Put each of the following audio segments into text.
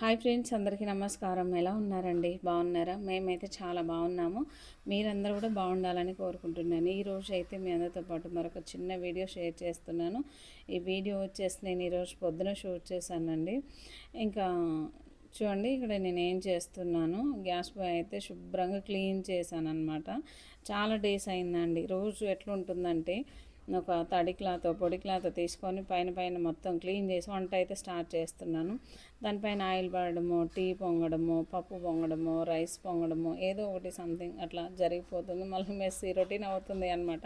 Hi friends అందరికీ నమస్కారం. ఎలా ఉన్నారండి? బాగున్నారా? మేమైతే చాలా బాగున్నాము. మీరందరూ కూడా బాగుండాలని కోరుకుంటున్నాను. ఈరోజు అయితే మీ అందరితో పాటు మరొక చిన్న వీడియో షేర్ చేస్తున్నాను. ఈ వీడియో వచ్చేసి నేను ఈరోజు పొద్దున షూట్ చేశానండి. ఇంకా చూడండి ఇక్కడ నేను ఏం చేస్తున్నాను? గ్యాస్ బాయ్ అయితే శుభ్రంగా క్లీన్ చేశాను అనమాట చాలా డేస్ అయిందండి. రోజు ఎట్లుంటుందంటే ఒక తడి క్లాత్ పొడి క్లాత్ తీసుకొని పైన పైన మొత్తం క్లీన్ చేసి వంట అయితే స్టార్ట్ చేస్తున్నాను. దానిపైన ఆయిల్ పడడము టీ పొంగడము పప్పు పొంగడము రైస్ పొంగడము ఏదో ఒకటి సంథింగ్ అట్లా జరిగిపోతుంది. మళ్ళీ మెస్సీ రొటీన్ అవుతుంది అనమాట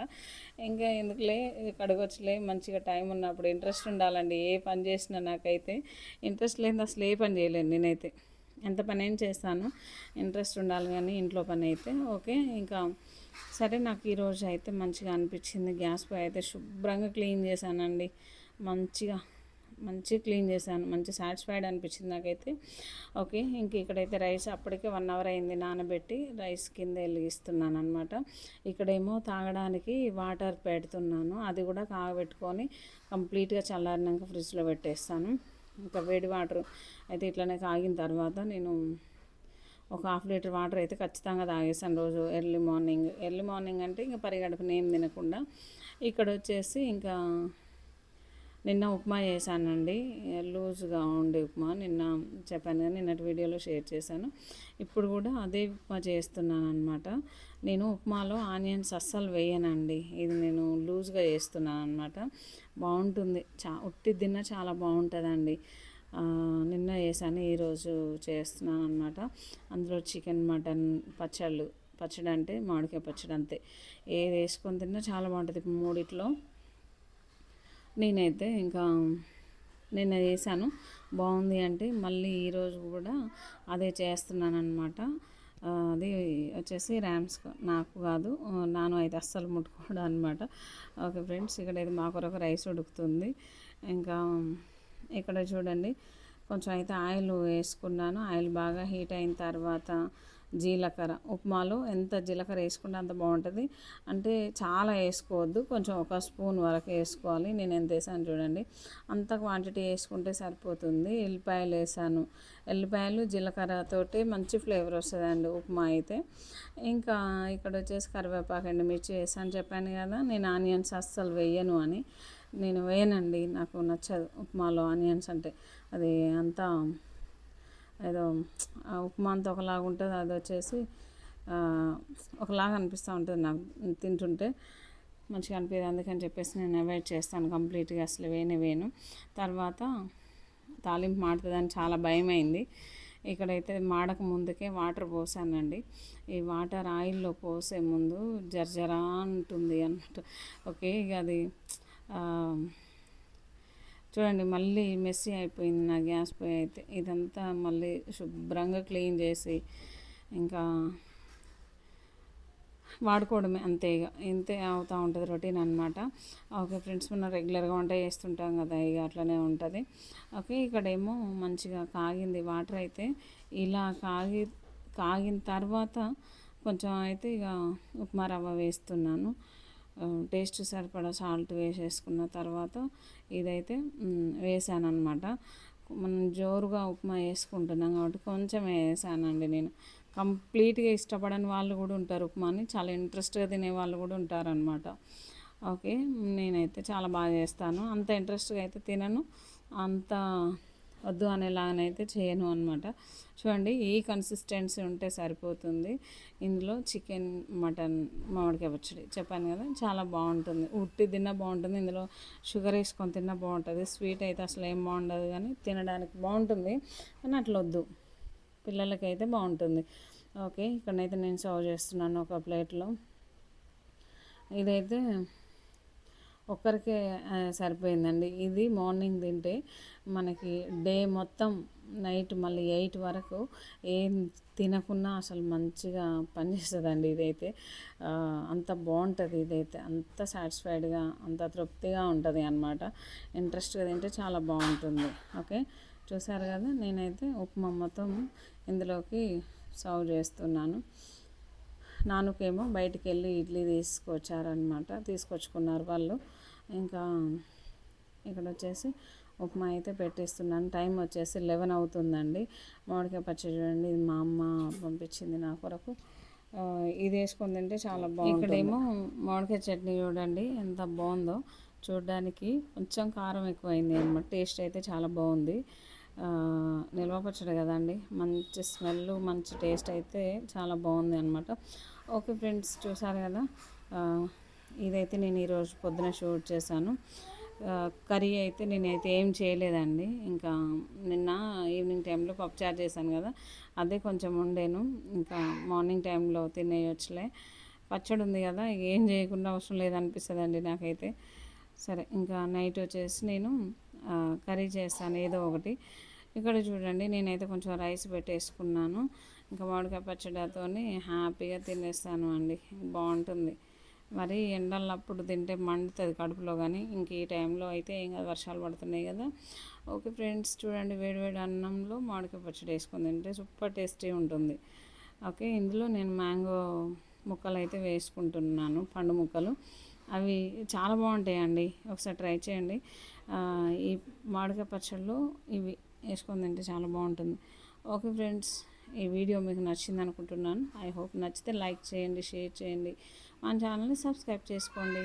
ఇంకా ఎందుకులే కడగొచ్చులే మంచిగా టైం ఉన్నప్పుడు ఇంట్రెస్ట్ ఉండాలండి. ఏ పని చేసినా నాకైతే ఇంట్రెస్ట్ లేదు అసలు ఏ పని చేయలేను నేనైతే. ఎంత పని ఏం చేస్తాను. ఇంట్రెస్ట్ ఉండాలి కానీ ఇంట్లో పని అయితే. ఓకే ఇంకా సరే నాకు ఈరోజు అయితే మంచిగా అనిపించింది. గ్యాస్ పై అయితే శుభ్రంగా క్లీన్ చేశానండి. మంచిగా మంచిగా క్లీన్ చేశాను. మంచి సాటిస్ఫైడ్ అనిపించింది నాకైతే. ఓకే ఇంక ఇక్కడైతే రైస్ అప్పటికే వన్ అవర్ అయింది నానబెట్టి రైస్ కింద వెలిగిస్తున్నాను అనమాట ఇక్కడేమో తాగడానికి వాటర్ పెడుతున్నాను. అది కూడా కాగబెట్టుకొని కంప్లీట్గా చల్లారినాక ఫ్రిడ్జ్లో పెట్టేస్తాను. ఇంకా వేడి వాటర్ అయితే ఇట్లనే తాగిన తర్వాత నేను ఒక హాఫ్ లీటర్ వాటర్ అయితే ఖచ్చితంగా తాగేసాను రోజు ఎర్లీ మార్నింగ్. ఎర్లీ మార్నింగ్ అంటే ఇంకా పరిగడపన ఏం తినకుండా ఇక్కడ వచ్చేసి ఇంకా నిన్న ఉప్మా చేశానండి. లూజ్గా ఉండే ఉప్మా. నిన్న చెప్పాను కానీ నిన్నటి వీడియోలో షేర్ చేశాను. ఇప్పుడు కూడా అదే ఉప్మా చేస్తున్నాను అనమాట నేను ఉప్మాలో ఆనియన్స్ అస్సలు వేయనండి. ఇది నేను లూజ్గా చేస్తున్నాను అనమాట బాగుంటుంది చా ఉట్టి తిన్న చాలా బాగుంటుందండి నిన్న వేసాను ఈరోజు చేస్తున్నాను అనమాట అందులో చికెన్ మటన్ పచ్చళ్ళు పచ్చడి అంటే మామిడికాయ పచ్చడి అంతే. ఏది వేసుకొని తిన్నా చాలా బాగుంటుంది మూడిట్లో నేనైతే ఇంకా నిన్న చేశాను. బాగుంది అంటే మళ్ళీ ఈరోజు కూడా అదే చేస్తున్నాను అనమాట అది వచ్చేసి ర్యామ్స్ నాకు కాదు. నాను అయితే అస్సలు ముట్టుకోడు అనమాట ఓకే ఫ్రెండ్స్ ఇక్కడ ఇది మా కొరకు రైస్ ఉడుకుతుంది. ఇంకా ఇక్కడ చూడండి కొంచెం అయితే ఆయిల్ వేసుకున్నాను. ఆయిల్ బాగా హీట్ అయిన తర్వాత జీలకర్ర. ఉప్మాలో ఎంత జీలకర్ర వేసుకుంటే అంత బాగుంటుంది. అంటే చాలా వేసుకోవద్దు. కొంచెం ఒక స్పూన్ వరకు వేసుకోవాలి. నేను ఎంత వేసాను చూడండి. అంత క్వాంటిటీ వేసుకుంటే సరిపోతుంది. ఎల్లిపాయలు వేసాను. ఎల్లిపాయలు జీలకర్రతోటి మంచి ఫ్లేవర్ వస్తుందండి ఉప్మా అయితే. ఇంకా ఇక్కడ వచ్చేసి కరివేపాకు అండి మిర్చి వేసాను. చెప్పాను కదా నేను ఆనియన్స్ అస్సలు వేయను అని. నేను వేయనండి. నాకు నచ్చదు ఉప్మాలో ఆనియన్స్ అంటే. అది అంతా ఏదో ఉప్మా ఒకలాగా ఉంటుంది అది వచ్చేసి ఒకలాగా అనిపిస్తూ ఉంటుంది నాకు తింటుంటే. మంచిగా అనిపించదు అందుకని చెప్పేసి నేను అవాయిడ్ చేస్తాను కంప్లీట్గా అసలు వేనే వేను. తర్వాత తాలింపు మాడుతుందని చాలా భయం అయింది ఇక్కడైతే మాడక ముందుకే వాటర్ పోసానండి. ఈ వాటర్ ఆయిల్లో పోసే ముందు జర్జరా ఉంటుంది అన్నట్టు. ఓకే ఇక అది చూడండి మళ్ళీ మెస్సీ అయిపోయింది నా గ్యాస్ పొయ్యి అయితే. ఇదంతా మళ్ళీ శుభ్రంగా క్లీన్ చేసి ఇంకా వాడుకోవడమే అంతే ఇక ఇంతే అవుతూ ఉంటుంది రొటీన్ అనమాట ఓకే ఫ్రెండ్స్ మనం రెగ్యులర్గా వంట చేస్తుంటాం కదా ఇక అట్లనే ఉంటుంది. ఓకే ఇక్కడేమో మంచిగా కాగింది వాటర్ అయితే. ఇలా కాగి కాగిన తర్వాత కొంచెం అయితే ఇక ఉప్మా రవ్వ వేస్తున్నాను. టేస్ట్ సరిపడా సాల్ట్ వేసేసుకున్న తర్వాత ఇదైతే వేసాను అనమాట మనం జోరుగా ఉప్మా వేసుకుంటున్నాం కాబట్టి కొంచెం వేసానండి నేను. కంప్లీట్గా ఇష్టపడని వాళ్ళు కూడా ఉంటారు ఉప్మాని. చాలా ఇంట్రెస్ట్గా తినే వాళ్ళు కూడా ఉంటారనమాట ఓకే నేనైతే చాలా బాగా చేస్తాను. అంత ఇంట్రెస్ట్గా అయితే తినను. అంత వద్దు అనేలాగనైతే చేయను అనమాట చూడండి ఈ కన్సిస్టెన్సీ ఉంటే సరిపోతుంది. ఇందులో చికెన్ మటన్ మామిడికాయ పచ్చడి చెప్పాను కదా చాలా బాగుంటుంది. ఉట్టి తిన్నా బాగుంటుంది ఇందులో షుగర్ వేసుకొని తిన్నా బాగుంటుంది. స్వీట్ అయితే అసలు ఏం బాగుండదు కానీ తినడానికి బాగుంటుంది కానీ అట్లా వద్దు. పిల్లలకైతే బాగుంటుంది. ఓకే ఇక్కడనైతే నేను సర్వ్ చేస్తున్నాను ఒక ప్లేట్లో. ఇదైతే ఒక్కరికే సరిపోయిందండి. ఇది మార్నింగ్ తింటే మనకి డే మొత్తం నైట్ మళ్ళీ ఎయిట్ వరకు ఏం తినకున్నా అసలు మంచిగా పనిచేస్తుందండి ఇదైతే. అంత బాగుంటుంది ఇదైతే. అంత సాటిస్ఫైడ్గా అంత తృప్తిగా ఉంటుంది అనమాట ఇంట్రెస్ట్గా తింటే చాలా బాగుంటుంది. ఓకే? చూసారు కదా? నేనైతే ఉప్మా మొత్తం ఇందులోకి సర్వ్ చేస్తున్నాను. నానుకేమో బయటికి వెళ్ళి ఇడ్లీ తీసుకొచ్చారనమాట తీసుకొచ్చుకున్నారు వాళ్ళు. ఇంకా ఇక్కడ వచ్చేసి ఉప్మా అయితే పెట్టేస్తున్నాను. టైం వచ్చేసి లెవెన్ అవుతుందండి. మామిడికాయ పచ్చడి చూడండి ఇది మా అమ్మ పంపించింది నా కొరకు. ఇది వేసుకుని తింటే చాలా బాగుంది ఇక్కడేమో మామిడికాయ చట్నీ చూడండి ఎంత బాగుందో. చూడడానికి కొంచెం కారం ఎక్కువైంది అనమాట టేస్ట్ అయితే చాలా బాగుంది. నిల్వ పచ్చడి కదండి. మంచి స్మెల్ మంచి టేస్ట్ అయితే చాలా బాగుంది అనమాట ఓకే ఫ్రెండ్స్ చూసారు కదా? ఇదైతే నేను ఈరోజు పొద్దున షూట్ చేశాను. కర్రీ అయితే నేనైతే ఏం చేయలేదండి. ఇంకా నిన్న ఈవినింగ్ టైంలో పప్పుచారు చేశాను కదా అదే కొంచెం ఉండేను ఇంకా మార్నింగ్ టైంలో తినేయొచ్చులే. పచ్చడి ఉంది కదా ఏం చేయకుండా అవసరం లేదనిపిస్తుందండి నాకైతే. సరే ఇంకా నైట్ వచ్చేసి నేను కర్రీ చేస్తాను ఏదో ఒకటి. ఇక్కడ చూడండి నేనైతే కొంచెం రైస్ పెట్టేసుకున్నాను. ఇంకా మామిడికాయ పచ్చడితో హ్యాపీగా తినేస్తాను అండి. బాగుంటుంది. మరి ఎండలప్పుడు తింటే మండుతుంది కడుపులో కానీ ఇంక ఈ టైంలో అయితే ఏం కాదు వర్షాలు పడుతున్నాయి కదా. ఓకే ఫ్రెండ్స్ చూడండి వేడివేడి అన్నంలో మామిడికాయ పచ్చడి వేసుకొని తింటే సూపర్ టేస్టీ ఉంటుంది. ఓకే ఇందులో నేను మ్యాంగో ముక్కలు అయితే వేసుకుంటున్నాను పండు ముక్కలు. అవి చాలా బాగుంటాయండి. ఒకసారి ట్రై చేయండి. ఈ మామిడికాయ పచ్చళ్ళు ఇవి వేసుకొని తింటే చాలా బాగుంటుంది. ఓకే ఫ్రెండ్స్ ఈ వీడియో మీకు నచ్చింది అనుకుంటున్నాను. ఐ హోప్ నచ్చితే లైక్ చేయండి షేర్ చేయండి. మన ఛానల్ని సబ్స్క్రైబ్ చేసుకోండి.